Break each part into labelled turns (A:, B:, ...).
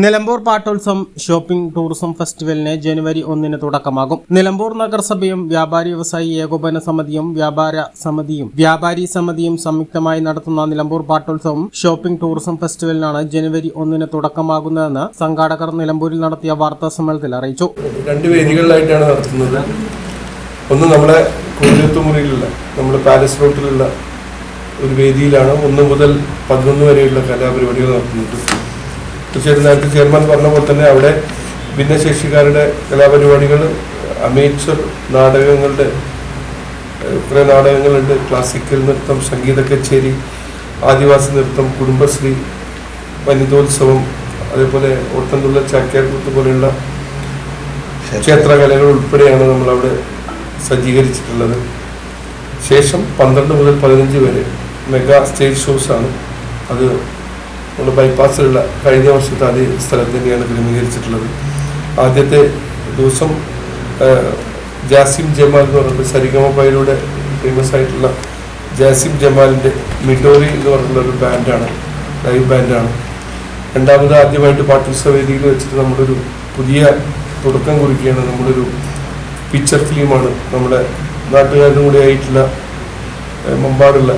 A: Nilambur Pattulsavam shopping tourism ഫെസ്റ്റിവലിന് ജനുവരി ഒന്നിന് തുടക്കമാകും. നിലമ്പൂർ നഗരസഭയും വ്യാപാരി വ്യവസായി ഏകോപന സമിതിയും വ്യാപാര സമിതിയും വ്യാപാരി സമിതിയും സംയുക്തമായി നടത്തുന്ന നിലമ്പൂർ പാട്ടോത്സവം ഷോപ്പിംഗ് ടൂറിസം ഫെസ്റ്റിവലിനാണ് ജനുവരി ഒന്നിന് തുടക്കമാകുന്നതെന്ന് സംഘാടകർ നിലമ്പൂരിൽ നടത്തിയ വാർത്താ സമ്മേളനത്തിൽ അറിയിച്ചു.
B: രണ്ട് വേദികളിലായിട്ടാണ് നടത്തുന്നത്. ഒന്ന് നമ്മുടെ കോഴിയത്തുമുറിയിലുള്ള നമ്മുടെ പാലസ് റോട്ടിലുള്ള ഒരു വേദിയിലാണ്. ഒന്ന് മുതൽ പതിനൊന്ന് വരെയുള്ള കലാപരിപാടികൾ നടത്തുന്നത് തീർച്ചയായിട്ടും നേരത്തെ ചെയർമാൻ പറഞ്ഞ പോലെ തന്നെ അവിടെ ഭിന്നശേഷിക്കാരുടെ കലാപരിപാടികൾ അമേച്ചർ നാടകങ്ങളുടെ കുറേ നാടകങ്ങളുണ്ട്. ക്ലാസിക്കൽ നൃത്തം സംഗീത കച്ചേരി ആദിവാസി നൃത്തം കുടുംബശ്രീ വനിതോത്സവം അതേപോലെ ഓട്ടംതുള്ള ചാക്യാർകൂത്ത് പോലെയുള്ള ക്ഷേത്രകലകൾ ഉൾപ്പെടെയാണ് നമ്മളവിടെ സജ്ജീകരിച്ചിട്ടുള്ളത്. ശേഷം പന്ത്രണ്ട് മുതൽ പതിനഞ്ച് വരെ മെഗാ സ്റ്റേജ് ഷോസാണ്. അത് നമ്മുടെ ബൈപ്പാസിലുള്ള കഴിഞ്ഞ വർഷത്തെ അതേ സ്ഥലം തന്നെയാണ് ക്രമീകരിച്ചിട്ടുള്ളത്. ആദ്യത്തെ ദിവസം ജാസിം ജമാൽ എന്ന് പറയുന്നത് സരിഗമപ്പയിലൂടെ ഫേമസ് ആയിട്ടുള്ള ജാസിം ജമാലിന്റെ മിഡോറി എന്ന് പറഞ്ഞുള്ള ഒരു ബാൻഡാണ് ലൈവ് ബാൻഡാണ് രണ്ടാമത് ആദ്യമായിട്ട് പാട്ടുത്സവ വേദിയിൽ വെച്ചിട്ട് നമ്മളൊരു പുതിയ തുടക്കം കുറിക്കുകയാണ്. നമ്മളൊരു പിക്ചർ ഫിലിമാണ് നമ്മുടെ നാട്ടുകാരുടെ കൂടെ ആയിട്ടുള്ള മുമ്പാടുള്ള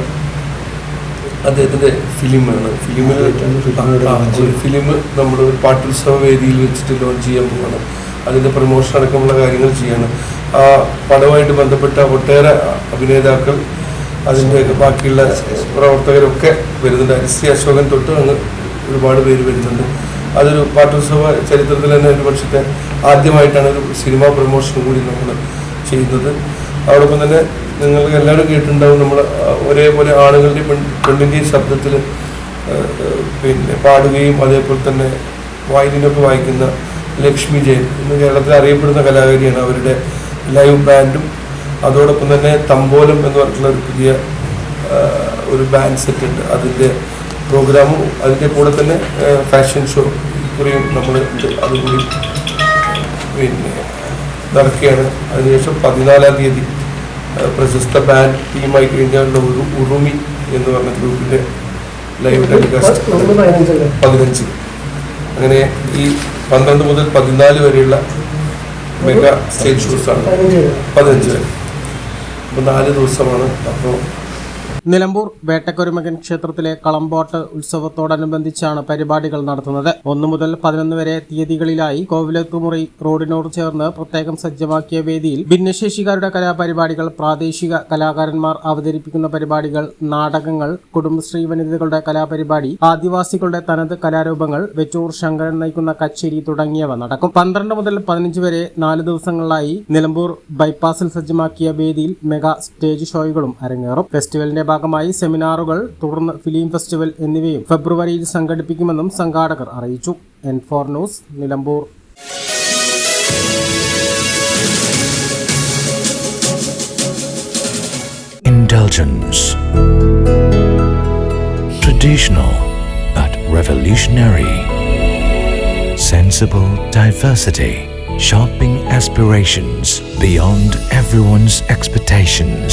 B: അദ്ദേഹത്തിന്റെ ഫിലിമാണ്. ഫിലിമിൽ ഫിലിം നമ്മൾ ഒരു പാട്ടുത്സവ വേദിയിൽ വെച്ചിട്ട് ലോഞ്ച് ചെയ്യാൻ പോവാണ്. അതിന്റെ പ്രൊമോഷൻ അടക്കമുള്ള കാര്യങ്ങൾ ചെയ്യാണ്. ആ പടവുമായിട്ട് ബന്ധപ്പെട്ട ഒട്ടേറെ അഭിനേതാക്കൾ അതിന്റെ ബാക്കിയുള്ള പ്രവർത്തകരൊക്കെ വരുന്നുണ്ട്. അരിശ്രീ അശോകൻ തൊട്ട് അങ്ങ് ഒരുപാട് പേര് വരുന്നുണ്ട്. അതൊരു പാട്ടുത്സവ ചരിത്രത്തിൽ തന്നെ ഒരു പക്ഷത്തെ ആദ്യമായിട്ടാണ് ഒരു സിനിമാ പ്രൊമോഷൻ കൂടി നമ്മൾ ചെയ്യുന്നത്. അതോടൊപ്പം തന്നെ നിങ്ങൾക്ക് എല്ലാവരും കേട്ടിട്ടുണ്ടാവും നമ്മൾ ഒരേപോലെ ആണുങ്ങളുടെയും പെൺ പെണ്ണിന്റെയും ശബ്ദത്തിൽ പിന്നെ പാടുകയും അതേപോലെ തന്നെ വയലിനൊക്കെ വായിക്കുന്ന ലക്ഷ്മി ജയൻ ഇന്ന് കേരളത്തിൽ അറിയപ്പെടുന്ന കലാകാരിയാണ് അവരുടെ ലൈവ് ബാൻഡും. അതോടൊപ്പം തന്നെ തമ്പോലം എന്ന് പറഞ്ഞിട്ടുള്ള ഒരു പുതിയ ഒരു ബാൻഡ് സെറ്റ് ഉണ്ട് അതിന്റെ പ്രോഗ്രാമും അതിന്റെ കൂടെ തന്നെ ഫാഷൻ ഷോ കുറിയും നമ്മൾ അതുകൂടി പിന്നെ നടക്കുകയാണ്. അതിനുശേഷം പതിനാലാം തീയതി പ്രശസ്ത ബാൻഡ് ടീമായി കഴിഞ്ഞാലുള്ള ഒരു ഉറുമി എന്ന് പറഞ്ഞ ഗ്രൂപ്പിന്റെ ലൈവ് ടെലികാസ്റ്റ് പതിനഞ്ച് അങ്ങനെ ഈ പന്ത്രണ്ട് മുതൽ പതിനാല് വരെയുള്ള മെഗാ സ്റ്റേജ് ഷോസ് ആണ്. പതിനഞ്ച് വരെ. അപ്പോൾ നാല് ദിവസമാണ്. അപ്പോൾ
A: നിലമ്പൂർ വേട്ടക്കൊരുമകൻ ക്ഷേത്രത്തിലെ കളമ്പോട്ട് ഉത്സവത്തോടനുബന്ധിച്ചാണ് പരിപാടികൾ നടത്തുന്നത്. ഒന്നു മുതൽ പതിനൊന്ന് വരെ തീയതികളിലായി കോവിലത്തുമുറി റോഡിനോട് ചേർന്ന് പ്രത്യേകം സജ്ജമാക്കിയ വേദിയിൽ ഭിന്നശേഷിക്കാരുടെ കലാപരിപാടികൾ പ്രാദേശിക കലാകാരന്മാർ അവതരിപ്പിക്കുന്ന പരിപാടികൾ നാടകങ്ങൾ കുടുംബശ്രീ വനിതകളുടെ കലാപരിപാടി ആദിവാസികളുടെ തനത് കലാരൂപങ്ങൾ വെറ്റൂർ ശങ്കരൻ നയിക്കുന്ന കച്ചേരി തുടങ്ങിയവ നടക്കും. പന്ത്രണ്ട് മുതൽ പതിനഞ്ച് വരെ നാല് ദിവസങ്ങളിലായി നിലമ്പൂർ ബൈപ്പാസിൽ സജ്ജമാക്കിയ വേദിയിൽ മെഗാ സ്റ്റേജ് ഷോയുകളും അരങ്ങേറും. ഫെസ്റ്റിവലിന്റെ ഭാഗമായി സെമിനാറുകൾ തുടർന്ന് ഫിലിം ഫെസ്റ്റിവൽ എന്നിവയും ഫെബ്രുവരിയിൽ സംഘടിപ്പിക്കുമെന്നും സംഘാടകർ അറിയിച്ചു N four news Nilambur.
C: Traditional but revolutionary. Sensible diversity. Shopping aspirations beyond everyone's expectations.